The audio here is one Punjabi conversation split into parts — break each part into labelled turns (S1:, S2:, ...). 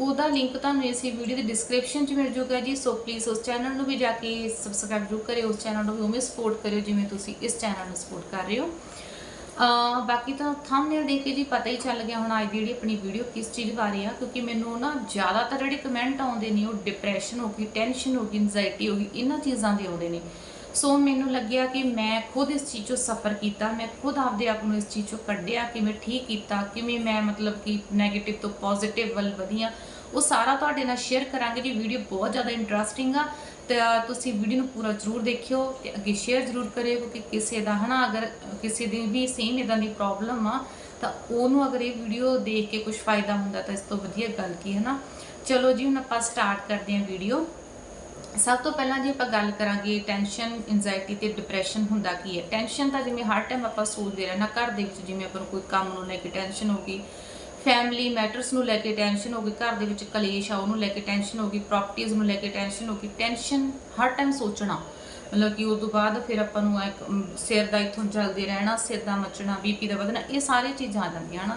S1: ਉਹਦਾ ਲਿੰਕ ਤੁਹਾਨੂੰ ਇਸ ਵੀਡੀਓ ਦੀ ਡਿਸਕ੍ਰਿਪਸ਼ਨ 'ਚ ਮਿਲ ਜੂਗਾ ਜੀ। ਸੋ ਪਲੀਜ਼ ਉਸ ਚੈਨਲ ਨੂੰ ਵੀ ਜਾ ਕੇ ਸਬਸਕ੍ਰਾਈਬ ਜ਼ਰੂਰ ਕਰਿਓ। ਉਸ ਚੈਨਲ ਨੂੰ ਵੀ ਉਵੇਂ ਸਪੋਰਟ ਕਰਿਓ, ਜਿਵੇਂ ਤੁਸੀਂ ਇਸ ਚੈਨਲ ਨੂੰ ਸਪੋਰਟ ਕਰ ਰਹੇ ਹੋ। ਅਹ, ਬਾਕੀ ਤਾਂ ਥੰਬਨੇਲ ਦੇਖ ਕੇ ਜੀ ਪਤਾ ਹੀ ਚੱਲ ਗਿਆ ਹੁਣ ਅੱਜ ਦੀ ਜਿਹੜੀ ਆਪਣੀ ਵੀਡੀਓ ਕਿਸ ਚੀਜ਼ ਬਾਰੇ ਆ, ਕਿਉਂਕਿ ਮੈਨੂੰ ਨਾ ਜ਼ਿਆਦਾਤਰ ਜਿਹੜੇ ਕਮੈਂਟ ਆਉਂਦੇ ਨੇ ਉਹ ਡਿਪਰੈਸ਼ਨ ਹੋ ਗਈ ਟੈਨਸ਼ਨ ਹੋ ਗਈ ਐਂਜ਼ਾਈਟੀ ਹੋ ਗਈ ਇਹਨਾਂ ਚੀਜ਼ਾਂ ਦੇ ਆਉਂਦੇ ਨੇ। ਸੋ ਮੈਨੂੰ ਲੱਗਿਆ ਕਿ ਮੈਂ ਖੁਦ ਇਸ ਚੀਜ਼ ਤੋਂ ਸਫਰ ਕੀਤਾ, ਮੈਂ ਖੁਦ ਆਪਦੇ ਆਪ ਨੂੰ ਇਸ ਚੀਜ਼ ਤੋਂ ਕੱਢਿਆ ਕਿਵੇਂ ਠੀਕ ਕੀਤਾ, ਕਿਵੇਂ ਮੈਂ ਮਤਲਬ ਕਿ 네ਗੇਟਿਵ ਤੋਂ ਪੋਜ਼ਿਟਿਵ ਵੱਲ ਵਧੀਆ ਉਹ ਸਾਰਾ ਤੁਹਾਡੇ ਨਾਲ ਸ਼ੇਅਰ ਕਰਾਂਗੇ ਜੀ। ਵੀਡੀਓ ਬਹੁਤ ਜ਼ਿਆਦਾ ਇੰਟਰਸਟਿੰਗ ਆ। ਤੇ ਤੁਸੀਂ ਵੀਡੀਓ ਨੂੰ ਪੂਰਾ ਜ਼ਰੂਰ ਦੇਖਿਓ ਤੇ ਅੱਗੇ ਸ਼ੇਅਰ ਜ਼ਰੂਰ ਕਰਿਓ ਕਿਉਂਕਿ ਕਿਸੇ ਦਾ ਹਨਾ, ਅਗਰ ਕਿਸੇ ਦੀ ਵੀ ਸੇਮ ਇਦਾਂ ਦੀ ਪ੍ਰੋਬਲਮ ਆ, ਤਾਂ ਉਹਨੂੰ ਅਗਰ ਇਹ ਵੀਡੀਓ ਦੇਖ ਕੇ ਕੁਝ ਫਾਇਦਾ ਹੁੰਦਾ ਤਾਂ ਇਸ ਤੋਂ ਵਧੀਆ ਗੱਲ ਕੀ ਹੈ ਨਾ। ਚਲੋ ਜੀ, ਹੁਣ ਆਪਾਂ ਸਟਾਰਟ ਕਰਦੇ ਹਾਂ ਵੀਡੀਓ ਸਭ ਤੋਂ ਪਹਿਲਾਂ ਜੇ ਆਪਾਂ ਗੱਲ ਕਰਾਂਗੇ ਟੈਨਸ਼ਨ ਐਂਜ਼ਾਇਟੀ ਤੇ ਡਿਪਰੈਸ਼ਨ ਹੁੰਦਾ ਕੀ ਹੈ। ਟੈਨਸ਼ਨ ਤਾਂ ਜਿਵੇਂ ਹਰ ਟਾਈਮ ਆਪਾਂ ਸੋਚਦੇ ਰਹਿਣਾ ਘਰ ਦੇ ਵਿੱਚ ਜਿਵੇਂ ਆਪਾਂ ਨੂੰ ਕੋਈ ਕੰਮ ਨੂੰ ਲੈ ਕੇ ਟੈਨਸ਼ਨ ਹੋ ਗਈ ਫੈਮਿਲੀ ਮੈਟਰਸ ਨੂੰ ਲੈ ਕੇ ਟੈਨਸ਼ਨ ਹੋ ਗਈ, ਘਰ ਦੇ ਵਿੱਚ ਕਲੇਸ਼ ਆ, ਉਹਨੂੰ ਲੈ ਕੇ ਟੈਨਸ਼ਨ ਹੋ ਗਈ ਪ੍ਰਾਪਰਟੀਆਂ ਨੂੰ ਲੈ ਕੇ ਟੈਨਸ਼ਨ ਹੋ ਗਈ। ਟੈਨਸ਼ਨ ਹਰ ਟਾਈਮ ਸੋਚਣਾ। ਮਤਲਬ ਕਿ ਉਸ ਤੋਂ ਬਾਅਦ ਫਿਰ ਆਪਾਂ ਨੂੰ ਇੱਕ ਸਿਰ ਦਾ ਇਥੋਂ ਚੱਲਦੇ ਰਹਿਣਾ, ਸਿਰ ਦਾ ਮੱਚਣਾ ਬੀਪੀ ਦਾ ਵਧਣਾ, ਇਹ ਸਾਰੀਆਂ ਚੀਜ਼ਾਂ ਆ ਜਾਂਦੀਆਂ, ਹਨ?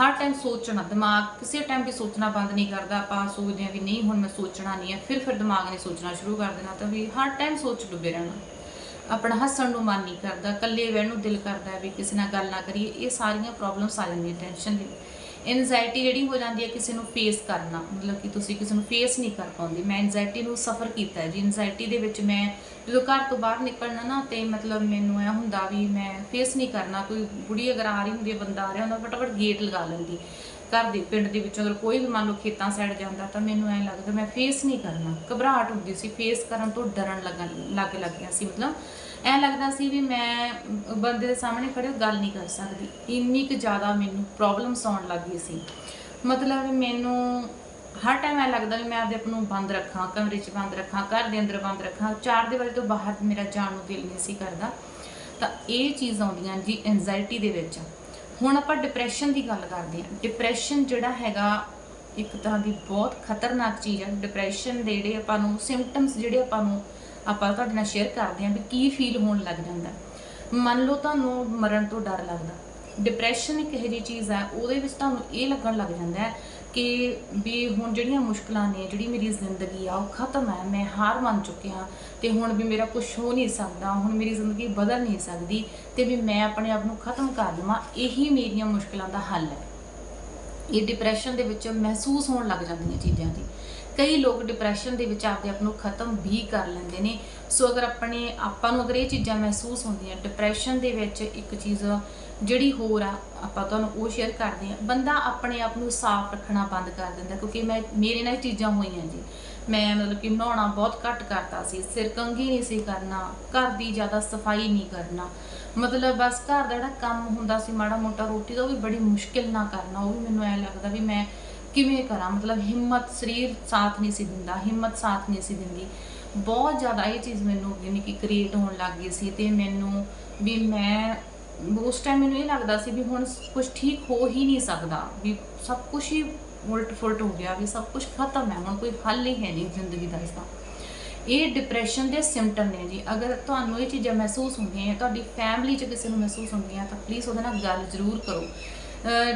S1: ਹਰ ਟਾਈਮ ਸੋਚਣਾ, ਦਿਮਾਗ ਕਿਸੇ ਟਾਈਮ ਵੀ ਸੋਚਣਾ ਬੰਦ ਨਹੀਂ ਕਰਦਾ, ਆਪਾਂ ਸੋਚਦੇ ਹਾਂ ਵੀ ਨਹੀਂ, ਹੁਣ ਮੈਂ ਸੋਚਣਾ ਨਹੀਂ ਹੈ ਫਿਰ ਫਿਰ ਦਿਮਾਗ ਨੇ ਸੋਚਣਾ ਸ਼ੁਰੂ ਕਰ ਦੇਣਾ, ਤਾਂ ਵੀ ਹਰ ਟਾਈਮ ਸੋਚ ਡੁੱਬੇ ਰਹਿਣਾ। ਆਪਣਾ ਹੱਸਣ ਨੂੰ ਮਨ ਨਹੀਂ ਕਰਦਾ, ਇਕੱਲੇ ਬਹਿਣ ਨੂੰ ਦਿਲ ਕਰਦਾ ਵੀ ਕਿਸੇ ਨਾਲ ਗੱਲ ਨਾ ਕਰੀਏ, ਇਹ ਸਾਰੀਆਂ ਪ੍ਰੋਬਲਮਸ ਆ ਜਾਂਦੀਆਂ ਟੈਨਸ਼ਨ ਦੀ ਐਂਜ਼ਾਇਟੀ ਜਿਹੜੀ ਹੋ ਜਾਂਦੀ ਹੈ ਕਿਸੇ ਨੂੰ ਫੇਸ ਕਰਨਾ, ਮਤਲਬ ਕਿ ਤੁਸੀਂ ਕਿਸੇ ਨੂੰ ਫੇਸ ਨਹੀਂ ਕਰ ਪਾਉਂਦੇ। ਮੈਂ ਐਂਜ਼ਾਇਟੀ ਨੂੰ ਸਫਰ ਕੀਤਾ ਹੈ ਜੀ। ਐਂਜ਼ਾਇਟੀ ਦੇ ਵਿੱਚ ਮੈਂ ਜਦੋਂ ਘਰ ਤੋਂ ਬਾਹਰ ਨਿਕਲਣਾ ਨਾ, ਤੇ ਮਤਲਬ ਮੈਨੂੰ ਇਹ ਹੁੰਦਾ ਵੀ ਮੈਂ ਫੇਸ ਨਹੀਂ ਕਰਨਾ। ਕੋਈ ਬੁੜੀ ਅਗਰ ਆ ਰਹੀ ਹੁੰਦੀ ਹੈ, ਬੰਦਾ ਆ ਰਿਹਾ ਹੁੰਦਾ, ਫਟਾਫਟ ਗੇਟ ਲਗਾ ਲੈਂਦੀ। ਘਰ ਦੇ, ਪਿੰਡ ਦੇ ਵਿੱਚੋਂ ਅਗਰ ਕੋਈ ਵੀ ਮੰਨ ਲਓ ਖੇਤਾਂ ਸਾਈਡ ਜਾਂਦਾ, ਤਾਂ ਮੈਨੂੰ ਐਂ ਲੱਗਦਾ ਮੈਂ ਫੇਸ ਨਹੀਂ ਕਰਨਾ। ਘਬਰਾਹਟ ਹੁੰਦੀ ਸੀ। ਫੇਸ ਕਰਨ ਤੋਂ ਡਰਨ ਲੱਗਣ, ਲੱਗ ਲੱਗ ਗਿਆ ਸੀ। ਮਤਲਬ ਐ ਲੱਗਦਾ ਸੀ ਵੀ ਮੈਂ ਬੰਦੇ ਦੇ ਸਾਹਮਣੇ ਖੜੇ ਹੋ ਗੱਲ ਨਹੀਂ ਕਰ ਸਕਦੀ। ਇੰਨੀ ਕੁ ਜ਼ਿਆਦਾ ਮੈਨੂੰ ਪ੍ਰੋਬਲਮਸ ਆਉਣ ਲੱਗ ਗਈ ਸੀ। ਮਤਲਬ ਮੈਨੂੰ ਹਰ ਟਾਈਮ ਐ ਲੱਗਦਾ ਵੀ ਮੈਂ ਆਪਦੇ ਆਪ ਨੂੰ ਬੰਦ ਰੱਖਾਂ, ਕਮਰੇ 'ਚ ਬੰਦ ਰੱਖਾਂ, ਘਰ ਦੇ ਅੰਦਰ ਬੰਦ ਰੱਖਾਂ। ਚਾਰ ਦੇ ਵਜੇ ਤੋਂ ਬਾਹਰ ਮੇਰਾ ਜਾਣ ਨੂੰ ਦਿਲ ਨਹੀਂ ਸੀ ਕਰਦਾ। ਤਾਂ ਇਹ ਚੀਜ਼ ਆਉਂਦੀਆਂ ਜੀ ਐਂਜ਼ਾਇਟੀ ਦੇ ਵਿੱਚ। ਹੁਣ ਆਪਾਂ ਡਿਪਰੈਸ਼ਨ ਦੀ ਗੱਲ ਕਰਦੇ ਹਾਂ। ਡਿਪਰੈਸ਼ਨ ਜਿਹੜਾ ਹੈਗਾ ਇੱਕ ਤਰ੍ਹਾਂ ਦੀ ਬਹੁਤ ਖਤਰਨਾਕ ਚੀਜ਼ ਹੈ ਡਿਪਰੈਸ਼ਨ ਦੇ ਜਿਹੜੇ ਆਪਾਂ ਨੂੰ ਸਿੰਪਟਮਸ ਜਿਹੜੇ ਆਪਾਂ ਨੂੰ ਆਪਾਂ ਤੁਹਾਡੇ ਨਾਲ ਸ਼ੇਅਰ ਕਰਦੇ ਹਾਂ ਵੀ ਕੀ ਫੀਲ ਹੋਣ ਲੱਗ ਜਾਂਦਾ। ਮੰਨ ਲਓ ਤੁਹਾਨੂੰ ਮਰਨ ਤੋਂ ਡਰ ਲੱਗਦਾ। ਡਿਪਰੈਸ਼ਨ ਇੱਕ ਇਹੋ ਜਿਹੀ ਚੀਜ਼ ਹੈ, ਉਹਦੇ ਵਿੱਚ ਤੁਹਾਨੂੰ ਇਹ ਲੱਗਣ ਲੱਗ ਜਾਂਦਾ ਹੈ ਕਿ ਵੀ ਹੁਣ ਜਿਹੜੀਆਂ ਮੁਸ਼ਕਲਾਂ ਨੇ, ਜਿਹੜੀ ਮੇਰੀ ਜ਼ਿੰਦਗੀ ਆ, ਉਹ ਖਤਮ ਹੈ, ਮੈਂ ਹਾਰ ਮੰਨ ਚੁੱਕਿਆ ਤੇ ਹੁਣ ਵੀ ਮੇਰਾ ਕੁਝ ਹੋ ਨਹੀਂ ਸਕਦਾ, ਹੁਣ ਮੇਰੀ ਜ਼ਿੰਦਗੀ ਬਦਲ ਨਹੀਂ ਸਕਦੀ ਤੇ ਵੀ ਮੈਂ ਆਪਣੇ ਆਪ ਨੂੰ ਖਤਮ ਕਰ ਲਵਾਂ ਇਹੀ ਮੇਰੀਆਂ ਮੁਸ਼ਕਲਾਂ ਦਾ ਹੱਲ ਹੈ। ਇਹ ਡਿਪਰੈਸ਼ਨ ਦੇ ਵਿੱਚ ਮਹਿਸੂਸ ਹੋਣ ਲੱਗ ਜਾਂਦੀਆਂ ਚੀਜ਼ਾਂ ਦੀ। ਕਈ ਲੋਕ ਡਿਪਰੈਸ਼ਨ ਦੇ ਵਿੱਚ ਆਪਦੇ ਆਪ ਨੂੰ ਖਤਮ ਵੀ ਕਰ ਲੈਂਦੇ ਨੇ। ਸੋ ਅਗਰ ਆਪਣੇ ਆਪਾਂ ਨੂੰ ਅਗਰ ਇਹ ਚੀਜ਼ਾਂ ਮਹਿਸੂਸ ਹੁੰਦੀਆਂ ਡਿਪਰੈਸ਼ਨ ਦੇ ਵਿੱਚ ਇੱਕ ਚੀਜ਼ ਜਿਹੜੀ ਹੋਰ ਆ, ਆਪਾਂ ਤੁਹਾਨੂੰ ਉਹ ਸ਼ੇਅਰ ਕਰਦੇ ਆ ਬੰਦਾ ਆਪਣੇ ਆਪ ਨੂੰ ਸਾਫ਼ ਰੱਖਣਾ ਬੰਦ ਕਰ ਦਿੰਦਾ, ਕਿਉਂਕਿ ਮੈਂ, ਮੇਰੇ ਨਾਲ ਚੀਜ਼ਾਂ ਹੋਈਆਂ ਜੀ। ਮੈਂ ਮਤਲਬ ਕਿ ਨਹਾਉਣਾ ਬਹੁਤ ਘੱਟ ਕਰਤਾ ਸੀ। ਸਿਰ ਕੰਘੀ ਨਹੀਂ ਸੀ ਕਰਨਾ, ਘਰ ਦੀ ਜ਼ਿਆਦਾ ਸਫ਼ਾਈ ਨਹੀਂ ਕਰਨਾ। ਮਤਲਬ ਬਸ ਘਰ ਦਾ ਜਿਹੜਾ ਕੰਮ ਹੁੰਦਾ ਸੀ, ਮਾੜਾ ਮੋਟਾ ਰੋਟੀ ਦਾ, ਉਹ ਵੀ ਬੜੀ ਮੁਸ਼ਕਿਲ ਨਾਲ ਕਰਨਾ। ਉਹ ਵੀ ਮੈਨੂੰ ਐ ਲੱਗਦਾ ਵੀ ਮੈਂ ਕਿਵੇਂ ਕਰਾਂ? ਮਤਲਬ ਹਿੰਮਤ, ਸਰੀਰ ਸਾਥ ਨਹੀਂ ਸੀ ਦਿੰਦਾ, ਹਿੰਮਤ ਸਾਥ ਨਹੀਂ ਸੀ ਦਿੰਦੀ। ਬਹੁਤ ਜ਼ਿਆਦਾ ਇਹ ਚੀਜ਼ ਮੈਨੂੰ ਯਾਨੀ ਕਿ ਕ੍ਰੀਏਟ ਹੋਣ ਲੱਗ ਗਈ ਸੀ ਤੇ ਮੈਨੂੰ ਵੀ ਮੈਂ, ਉਸ ਟਾਈਮ ਮੈਨੂੰ ਇਹ ਲੱਗਦਾ ਸੀ ਵੀ ਹੁਣ ਕੁਝ ਠੀਕ ਹੋ ਹੀ ਨਹੀਂ ਸਕਦਾ, ਵੀ ਸਭ ਕੁਝ ਹੀ ਉਲਟ ਫੁਲਟ ਹੋ ਗਿਆ, ਵੀ ਸਭ ਕੁਝ ਖਤਮ ਹੈ, ਹੁਣ ਕੋਈ ਹੱਲ ਹੀ ਹੈ ਨਹੀਂ ਜ਼ਿੰਦਗੀ ਦਾ ਇਸਦਾ ਇਹ ਡਿਪਰੈਸ਼ਨ ਦੇ ਸਿੰਪਟਮ ਨੇ ਜੀ। ਅਗਰ ਤੁਹਾਨੂੰ ਇਹ ਚੀਜ਼ਾਂ ਮਹਿਸੂਸ ਹੁੰਦੀਆਂ, ਤੁਹਾਡੀ ਫੈਮਿਲੀ 'ਚ ਕਿਸੇ ਨੂੰ ਮਹਿਸੂਸ ਹੁੰਦੀਆਂ, ਤਾਂ ਪਲੀਜ਼ ਉਹਦੇ ਨਾਲ ਗੱਲ ਜ਼ਰੂਰ ਕਰੋ।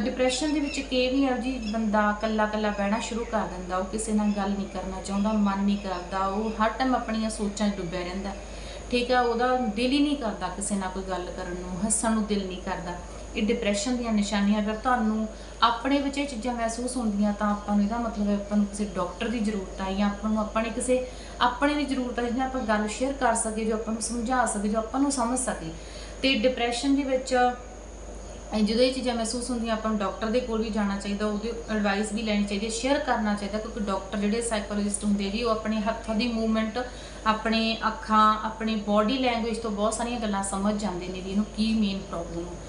S1: ਡਿਪਰੈਸ਼ਨ ਦੇ ਵਿੱਚ ਕੀ ਵੀ ਆ ਜੀ ਬੰਦਾ ਕੱਲਾ ਕੱਲਾ ਬਹਿਣਾ ਸ਼ੁਰੂ ਕਰ ਦਿੰਦਾ, ਉਹ ਕਿਸੇ ਨਾਲ ਗੱਲ ਨਹੀਂ ਕਰਨਾ ਚਾਹੁੰਦਾ, ਮਨ ਨਹੀਂ ਕਰਦਾ, ਉਹ ਹਰ ਟਾਈਮ ਆਪਣੀਆਂ ਸੋਚਾਂ 'ਚ ਡੁੱਬਿਆ ਰਹਿੰਦਾ। ਠੀਕ ਆ, ਉਹਦਾ ਦਿਲ ਹੀ ਨਹੀਂ ਕਰਦਾ ਕਿਸੇ ਨਾਲ ਕੋਈ ਗੱਲ ਕਰਨ ਨੂੰ, ਹੱਸਣ ਨੂੰ ਦਿਲ ਨਹੀਂ ਕਰਦਾ। ਇਹ ਡਿਪਰੈਸ਼ਨ ਦੀਆਂ ਨਿਸ਼ਾਨੀਆਂ, ਅਗਰ ਤੁਹਾਨੂੰ ਆਪਣੇ ਵਿੱਚ ਇਹ ਚੀਜ਼ਾਂ ਮਹਿਸੂਸ ਹੁੰਦੀਆਂ ਤਾਂ ਆਪਾਂ ਨੂੰ ਇਹਦਾ ਮਤਲਬ ਹੈ ਆਪਾਂ ਨੂੰ ਕਿਸੇ ਡਾਕਟਰ ਦੀ ਜ਼ਰੂਰਤ ਹੈ ਜਾਂ ਆਪਾਂ ਨੂੰ ਆਪਣੇ ਕਿਸੇ, ਆਪਣੇ ਦੀ ਜ਼ਰੂਰਤ ਹੈ ਜਿਹਨਾਂ ਆਪਾਂ ਗੱਲ ਸ਼ੇਅਰ ਕਰ ਸਕੀਏ, ਜੋ ਆਪਾਂ ਨੂੰ ਸਮਝਾ ਸਕੀਏ, ਜੋ ਆਪਾਂ ਨੂੰ ਸਮਝ ਸਕੀਏ। ਤੇ ਡਿਪਰੈਸ਼ਨ ਦੇ ਵਿੱਚ ਜਦੋਂ ਇਹ ਚੀਜ਼ਾਂ ਮਹਿਸੂਸ ਹੁੰਦੀਆਂ, ਆਪਾਂ ਨੂੰ ਡਾਕਟਰ ਦੇ ਕੋਲ ਵੀ ਜਾਣਾ ਚਾਹੀਦਾ, ਉਹਦੀ ਐਡਵਾਈਸ ਵੀ ਲੈਣੀ ਚਾਹੀਦੀ ਹੈ ਸ਼ੇਅਰ ਕਰਨਾ ਚਾਹੀਦਾ, ਕਿਉਂਕਿ ਡਾਕਟਰ ਜਿਹੜੇ ਸਾਈਕੋਲੋਜਿਸਟ ਹੁੰਦੇ ਜੀ ਉਹ ਆਪਣੇ ਹੱਥਾਂ ਦੀ ਮੂਵਮੈਂਟ ਆਪਣੇ ਅੱਖਾਂ, ਆਪਣੀ ਬਾਡੀ ਲੈਂਗੁਏਜ ਤੋਂ ਬਹੁਤ ਸਾਰੀਆਂ ਗੱਲਾਂ ਸਮਝ ਜਾਂਦੇ ਨੇ ਵੀ ਇਹਨੂੰ ਕੀ ਮੇਨ ਪ੍ਰੋਬਲਮ ਹੈ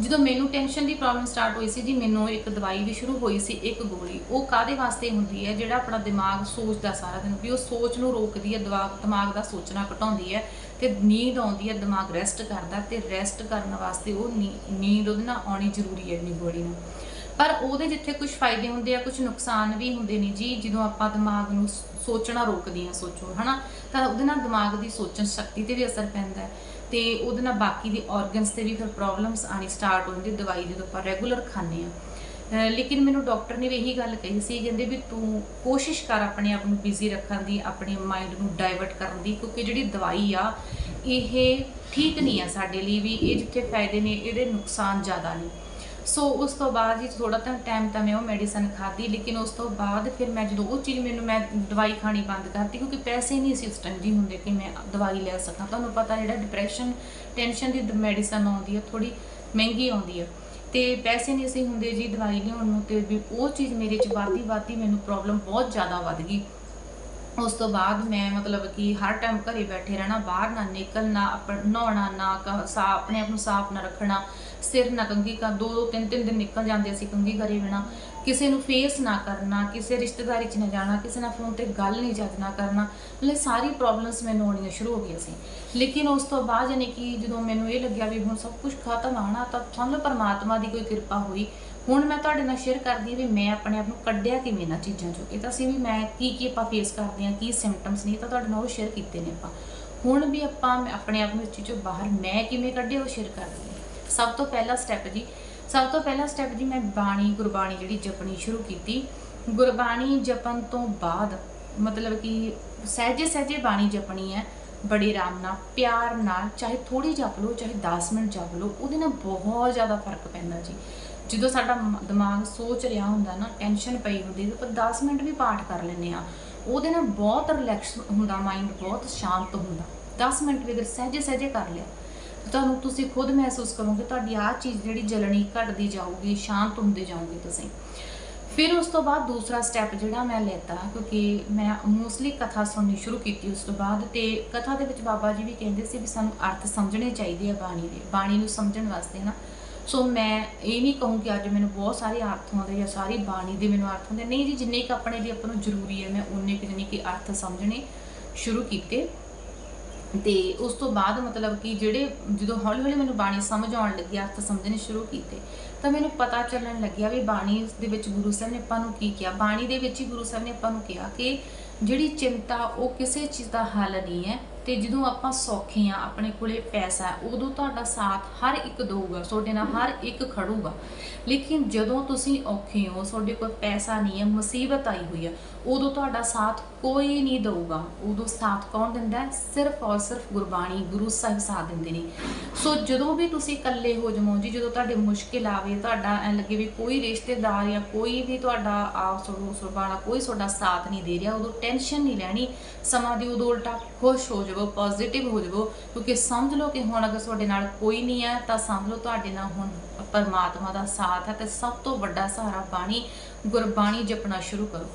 S1: ਜਦੋਂ ਮੈਨੂੰ ਟੈਨਸ਼ਨ ਦੀ ਪ੍ਰੋਬਲਮ ਸਟਾਰਟ ਹੋਈ ਸੀ ਜੀ, ਮੈਨੂੰ ਇੱਕ ਦਵਾਈ ਵੀ ਸ਼ੁਰੂ ਹੋਈ ਸੀ, ਇੱਕ ਗੋਲੀ। ਉਹ ਕਾਦੇ ਵਾਸਤੇ ਹੁੰਦੀ ਹੈ? ਜਿਹੜਾ ਆਪਣਾ ਦਿਮਾਗ ਸੋਚਦਾ ਸਾਰਾ ਦਿਨ, ਵੀ ਉਹ ਸੋਚ ਨੂੰ ਰੋਕਦੀ ਹੈ, ਦਿਮਾਗ ਦਿਮਾਗ ਦਾ ਸੋਚਣਾ ਘਟਾਉਂਦੀ ਹੈ। ਤੇ ਨੀਂਦ ਆਉਂਦੀ ਹੈ, ਦਿਮਾਗ ਰੈਸਟ ਕਰਦਾ ਤੇ ਰੈਸਟ ਕਰਨ ਵਾਸਤੇ ਉਹ ਨੀ- ਨੀਂਦ ਉਹਦੇ ਨਾਲ ਆਉਣੀ ਜ਼ਰੂਰੀ ਹੈ ਆਪਣੀ ਬੋਡੀ ਨੂੰ। ਪਰ ਉਹਦੇ ਜਿੱਥੇ ਕੁਝ ਫਾਇਦੇ ਹੁੰਦੇ ਆ ਕੁਝ ਨੁਕਸਾਨ ਵੀ ਹੁੰਦੇ ਨੇ ਜੀ, ਜਦੋਂ ਆਪਾਂ ਦਿਮਾਗ ਨੂੰ ਸੋਚਣਾ ਰੋਕਦੇ ਆ ਸੋਚੋ, ਹਨਾ? ਤਾਂ ਉਹਦੇ ਨਾਲ ਦਿਮਾਗ ਦੀ ਸੋਚਣ ਸ਼ਕਤੀ ਤੇ ਵੀ ਅਸਰ ਪੈਂਦਾ ਹੈ ਤੇ ਉਹਦੇ ਨਾਲ ਬਾਕੀ ਦੇ ਆਰਗਨਸ ਤੇ ਵੀ ਫਿਰ ਪ੍ਰੋਬਲਮਸ ਆਣੀ ਸਟਾਰਟ ਹੁੰਦੀ ਦਵਾਈ ਜਦੋਂ ਆਪਾਂ ਰੈਗੂਲਰ ਖਾਂਦੇ ਆ ਲੇਕਿਨ ਮੈਨੂੰ ਡਾਕਟਰ ਨੇ ਵੀ ਇਹੀ ਗੱਲ ਕਹੀ ਸੀ, ਕਹਿੰਦੇ ਵੀ ਤੂੰ ਕੋਸ਼ਿਸ਼ ਕਰ ਆਪਣੇ ਆਪ ਨੂੰ ਬਿਜ਼ੀ ਰੱਖਣ ਦੀ, ਆਪਣੇ ਮਾਈਂਡ ਨੂੰ ਡਾਇਵਰਟ ਕਰਨ ਦੀ, ਕਿਉਂਕਿ ਜਿਹੜੀ ਦਵਾਈ ਆ, ਇਹ ਠੀਕ ਨਹੀਂ ਆ ਸਾਡੇ ਲਈ ਵੀ, ਇਹ ਜਿੱਥੇ ਫਾਇਦੇ ਨੇ, ਇਹਦੇ ਨੁਕਸਾਨ ਜ਼ਿਆਦਾ ਨੇ। ਸੋ ਉਸ ਤੋਂ ਬਾਅਦ ਜੀ ਥੋੜਾ ਤਾਂ ਟਾਈਮ ਤਾਂ ਮੈਂ ਉਹ ਮੈਡੀਸਨ ਖਾਧੀ, ਲੇਕਿਨ ਉਸ ਤੋਂ ਬਾਅਦ ਫਿਰ ਮੈਂ ਜਦੋਂ ਉਹ ਚੀਜ਼ ਮੈਨੂੰ, ਮੈਂ ਦਵਾਈ ਖਾਣੀ ਬੰਦ ਕਰਤੀ, ਕਿਉਂਕਿ ਪੈਸੇ ਨਹੀਂ ਸੀ ਉਸ ਟਾਈਮ ਜੀ ਹੁੰਦੇ ਕਿ ਮੈਂ ਦਵਾਈ ਲੈ ਸਕਾਂ। ਤੁਹਾਨੂੰ ਪਤਾ ਜਿਹੜਾ ਡਿਪਰੈਸ਼ਨ ਟੈਨਸ਼ਨ ਦੀ ਮੈਡੀਸਨ ਆਉਂਦੀ ਹੈ ਥੋੜੀ ਮਹਿੰਗੀ ਆਉਂਦੀ ਹੈ ਤੇ ਪੈਸੇ ਨਹੀਂ ਸੀ ਹੁੰਦੇ ਜੀ ਦਵਾਈ ਲਿਆਉਣ ਨੂੰ ਤੇ ਵੀ ਉਹ ਚੀਜ਼ ਮੇਰੇ ਚ ਵੱਧਦੀ ਵੱਧਦੀ ਮੈਨੂੰ ਪ੍ਰੋਬਲਮ ਬਹੁਤ ਜ਼ਿਆਦਾ ਵੱਧ ਗਈ। ਉਸ ਤੋਂ ਬਾਅਦ ਮੈਂ ਮਤਲਬ ਕਿ ਹਰ ਟਾਈਮ ਘਰੇ ਬੈਠੇ ਰਹਿਣਾ, ਬਾਹਰ ਨਾ ਨਿਕਲਣਾ, ਆਪਣਾ ਨਹਾਉਣਾ ਨਾ ਕ- ਸਾ ਆਪਣੇ ਆਪ ਨੂੰ ਸਾਫ਼ ਨਾ ਰੱਖਣਾ, ਸਿਰ ਨਾ ਕੰਘੀ ਕਰ ਦੋ ਦੋ ਤਿੰਨ ਤਿੰਨ ਦਿਨ ਨਿਕਲ ਜਾਂਦੇ ਸੀ ਕੰਘੀ ਕਰੇ ਬਿਨਾ। ਕਿਸੇ ਨੂੰ ਫੇਸ ਨਾ ਕਰਨਾ, ਕਿਸੇ ਰਿਸ਼ਤੇਦਾਰੀ 'ਚ ਨਾ ਜਾਣਾ, ਕਿਸੇ ਨਾਲ ਫੋਨ ਤੇ ਗੱਲ ਨਹੀਂ ਜਦ ਨਾ ਕਰਨਾ, ਮਤਲਬ ਸਾਰੀ ਪ੍ਰੋਬਲਮਸ ਮੈਨੂੰ ਆਉਣੀਆਂ ਸ਼ੁਰੂ ਹੋ ਗਈਆਂ ਸੀ। ਲੇਕਿਨ ਉਸ ਤੋਂ ਬਾਅਦ ਯਾਨੀ ਕਿ ਜਦੋਂ ਮੈਨੂੰ ਇਹ ਲੱਗਿਆ ਵੀ ਹੁਣ ਸਭ ਕੁਝ ਖਤਮ ਆਣਾ ਤਾਂ ਸਮਝ ਪਰਮਾਤਮਾ ਦੀ ਕੋਈ ਕਿਰਪਾ ਹੋਈ। ਹੁਣ ਮੈਂ ਤੁਹਾਡੇ ਨਾਲ ਸ਼ੇਅਰ ਕਰਦੀ ਹਾਂ ਵੀ ਮੈਂ ਆਪਣੇ ਆਪ ਨੂੰ ਕੱਢਿਆ ਕਿਵੇਂ ਇਹਨਾਂ ਚੀਜ਼ਾਂ ਚੋਂ। ਇਹ ਤਾਂ ਅਸੀਂ ਵੀ ਮੈਂ ਕੀ ਕੀ ਆਪਾਂ ਫੇਸ ਕਰਦੇ ਹਾਂ, ਕੀ ਸਿੰਪਟਮਸ ਨੇ, ਇਹ ਤਾਂ ਤੁਹਾਡੇ ਨਾਲ ਉਹ ਸ਼ੇਅਰ ਕੀਤੇ ਨੇ ਆਪਾਂ। ਹੁਣ ਵੀ ਆਪਾਂ ਮੈਂ ਆਪਣੇ ਆਪ ਨੂੰ ਇਸ ਚੀਜ਼ ਚੋਂ ਬਾਹਰ ਮੈਂ ਕਿਵੇਂ ਕੱਢਿਆ ਉਹ ਸ਼ੇਅਰ ਕਰਦੀ ਹਾਂ। ਸਭ ਤੋਂ ਪਹਿਲਾ ਸਟੈਪ ਜੀ ਸਭ ਤੋਂ ਪਹਿਲਾ ਸਟੈਪ ਜੀ ਮੈਂ ਬਾਣੀ, ਗੁਰਬਾਣੀ ਜਿਹੜੀ ਜਪਣੀ ਸ਼ੁਰੂ ਕੀਤੀ। ਗੁਰਬਾਣੀ ਜਪਣ ਤੋਂ ਬਾਅਦ ਮਤਲਬ ਕਿ ਸਹਿਜੇ ਸਹਿਜੇ ਬਾਣੀ ਜਪਣੀ ਹੈ, ਬੜੇ ਆਰਾਮ ਨਾਲ, ਪਿਆਰ ਨਾਲ, ਚਾਹੇ ਥੋੜੀ ਜਪ ਲਓ, ਚਾਹੇ 10 ਮਿੰਟ ਜਪ ਲਓ, ਉਹਦੇ ਨਾਲ ਬਹੁਤ ਜ਼ਿਆਦਾ ਫ਼ਰਕ ਪੈਂਦਾ ਜੀ। ਜਦੋਂ ਸਾਡਾ ਦਿਮਾਗ ਸੋਚ ਰਿਹਾ ਹੁੰਦਾ ਨਾ ਟੈਨਸ਼ਨ ਪਈ ਹੁੰਦੀ, ਤਾਂ 10 ਮਿੰਟ ਵੀ ਪਾਠ ਕਰ ਲੈਂਦੇ ਆ ਉਹਦੇ ਨਾਲ ਬਹੁਤ ਰਿਲੈਕਸ ਹੁੰਦਾ ਮਾਈਂਡ ਬਹੁਤ ਸ਼ਾਂਤ ਹੁੰਦਾ। 10 ਮਿੰਟ ਵੀ ਅਗਰ ਸਹਿਜੇ ਸਹਿਜੇ ਕਰ ਲਿਆ ਤੁਹਾਨੂੰ ਤੁਸੀਂ ਖੁਦ ਮਹਿਸੂਸ ਕਰੋਗੇ, ਤੁਹਾਡੀ ਆਹ ਚੀਜ਼ ਜਿਹੜੀ ਜਲਣੀ ਘਟਦੀ ਜਾਊਗੀ, ਸ਼ਾਂਤ ਹੁੰਦੇ ਜਾਓਗੇ ਤੁਸੀਂ। ਫਿਰ ਉਸ ਤੋਂ ਬਾਅਦ ਦੂਸਰਾ ਸਟੈਪ ਜਿਹੜਾ ਮੈਂ ਲੈਤਾ, ਕਿਉਂਕਿ ਮੈਂ ਮੋਸਟਲੀ ਕਥਾ ਸੁਣਨੀ ਸ਼ੁਰੂ ਕੀਤੀ ਉਸ ਤੋਂ ਬਾਅਦ ਤੇ ਕਥਾ ਦੇ ਵਿੱਚ ਬਾਬਾ ਜੀ ਵੀ ਕਹਿੰਦੇ ਸੀ ਵੀ ਸਾਨੂੰ ਅਰਥ ਸਮਝਣੇ ਚਾਹੀਦੇ ਆ ਬਾਣੀ ਦੇ, ਬਾਣੀ ਨੂੰ ਸਮਝਣ ਵਾਸਤੇ ਨਾ। ਸੋ ਮੈਂ ਇਹ ਨਹੀਂ ਕਹੂੰ ਕਿ ਅੱਜ ਮੈਨੂੰ ਬਹੁਤ ਸਾਰੇ ਅਰਥ ਆਉਂਦੇ ਜਾਂ ਸਾਰੀ ਬਾਣੀ ਦੇ ਮੈਨੂੰ ਅਰਥ ਆਉਂਦੇ। ਨਹੀਂ ਜੀ, ਜਿੰਨੇ ਕੁ ਆਪਣੇ ਲਈ ਆਪਾਂ ਨੂੰ ਜ਼ਰੂਰੀ ਹੈ, ਮੈਂ ਉਨੇ ਕੁ ਜਾਣੀ ਕਿ ਅਰਥ ਸਮਝਣੇ ਸ਼ੁਰੂ ਕੀਤੇ। ਤੇ ਉਸ ਤੋਂ ਬਾਅਦ ਮਤਲਬ ਕਿ ਜਿਹੜੇ ਜਦੋਂ ਹੌਲੀ ਹੌਲੀ ਮੈਨੂੰ ਬਾਣੀ ਸਮਝ ਆਉਣ ਲੱਗੀ ਅਰਥ ਸਮਝਣੇ ਸ਼ੁਰੂ ਕੀਤੇ, ਤਾਂ ਮੈਨੂੰ ਪਤਾ ਚੱਲਣ ਲੱਗਿਆ ਵੀ ਬਾਣੀ ਦੇ ਵਿੱਚ ਗੁਰੂ ਸਾਹਿਬ ਨੇ ਆਪਾਂ ਨੂੰ ਕੀ ਕਿਹਾ? ਬਾਣੀ ਦੇ ਵਿੱਚ ਹੀ ਗੁਰੂ ਸਾਹਿਬ ਨੇ ਆਪਾਂ ਨੂੰ ਕਿਹਾ ਕਿ ਜਿਹੜੀ ਚਿੰਤਾ, ਉਹ ਕਿਸੇ ਚੀਜ਼ ਦਾ ਹੱਲ ਨਹੀਂ ਹੈ ਤੇ ਜਦੋਂ ਆਪਾਂ ਸੌਖੇ ਆ ਆਪਣੇ ਕੋਲੇ ਪੈਸਾ ਉਦੋਂ ਤੁਹਾਡਾ ਸਾਥ ਹਰ ਇੱਕ ਦੇਊਗਾ, ਤੁਹਾਡੇ ਨਾਲ ਹਰ ਇੱਕ ਖੜੂਗਾ। ਲੇਕਿਨ ਜਦੋਂ ਤੁਸੀਂ ਔਖੇ ਹੋ, ਤੁਹਾਡੇ ਕੋਲ ਪੈਸਾ ਨਹੀਂ ਹੈ, ਮੁਸੀਬਤ ਆਈ ਹੋਈ ਹੈ ਉਦੋਂ ਤੁਹਾਡਾ ਸਾਥ ਕੋਈ ਨਹੀਂ ਦਊਗਾ। ਉਦੋਂ ਸਾਥ ਕੌਣ ਦਿੰਦਾ ਹੈ? ਸਿਰਫ ਔਰ ਸਿਰਫ ਗੁਰਬਾਣੀ ਗੁਰੂ ਸਾਹਿਬ ਸਾਥ ਦਿੰਦੇ ਨੇ। ਸੋ ਜਦੋਂ ਵੀ ਤੁਸੀਂ ਇਕੱਲੇ ਹੋ ਜਾਵੋ ਜੀ, ਜਦੋਂ ਤੁਹਾਡੇ ਮੁਸ਼ਕਿਲ ਆਵੇ, ਤੁਹਾਡਾ ਐ ਲੱਗੇ ਵੀ ਕੋਈ ਰਿਸ਼ਤੇਦਾਰ ਜਾਂ ਕੋਈ ਵੀ ਤੁਹਾਡਾ ਆਪ ਸੋ ਵਾਲਾ ਕੋਈ ਤੁਹਾਡਾ ਸਾਥ ਨਹੀਂ ਦੇ ਰਿਹਾ, ਉਦੋਂ ਟੈਨਸ਼ਨ ਨਹੀਂ ਲੈਣੀ। ਸਮਾਂ ਦੀ ਉਦੋਂ ਉਲਟਾ ਖੁਸ਼ ਹੋ ਜਾਵੋ ਪੋਜ਼ਿਟਿਵ ਹੋ ਜਾਵੋ, ਕਿਉਂਕਿ ਸਮਝ ਲਓ ਕਿ ਹੁਣ ਅਗਰ ਤੁਹਾਡੇ ਨਾਲ ਕੋਈ ਨਹੀਂ ਹੈ, ਤਾਂ ਸਮਝ ਲਓ ਤੁਹਾਡੇ ਨਾਲ ਹੁਣ ਪਰਮਾਤਮਾ ਦਾ ਸਾਥ ਹੈ ਤੇ ਸਭ ਤੋਂ ਵੱਡਾ ਸਹਾਰਾ ਬਾਣੀ, ਗੁਰਬਾਣੀ ਜਪਣਾ ਸ਼ੁਰੂ ਕਰੋ।